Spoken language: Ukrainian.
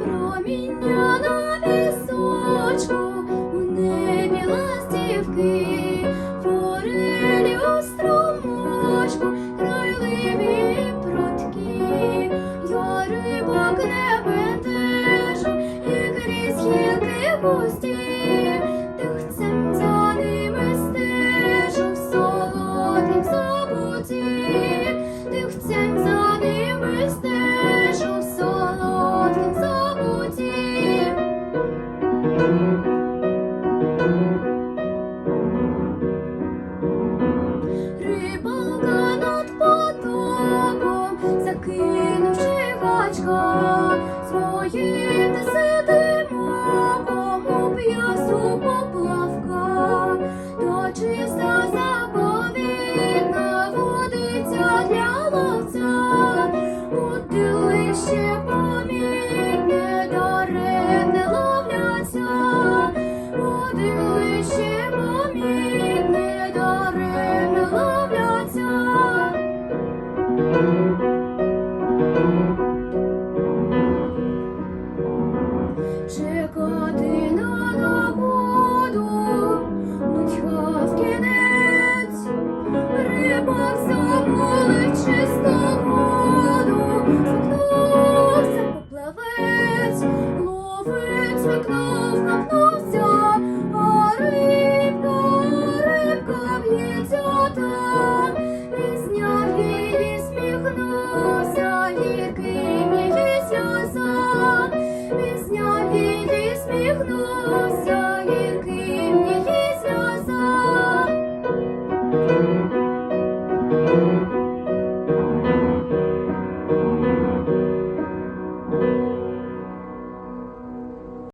Проміння на пісочку, у небі ластівки, форелі у крайливі прутки, я рибок не бентежу, і крізь гілки гачка, своїм сидимо об'ясу поплавка, та чиста заповідна водиця для ловця, удилище помітне даремне ловляться, удилище помітне Заплався поле воду, Заткнувся поплавець, ловець вікнув, рибка, рибка б'ється там, і зняв її, сміхнувся, гіркий її її, сміхнувся.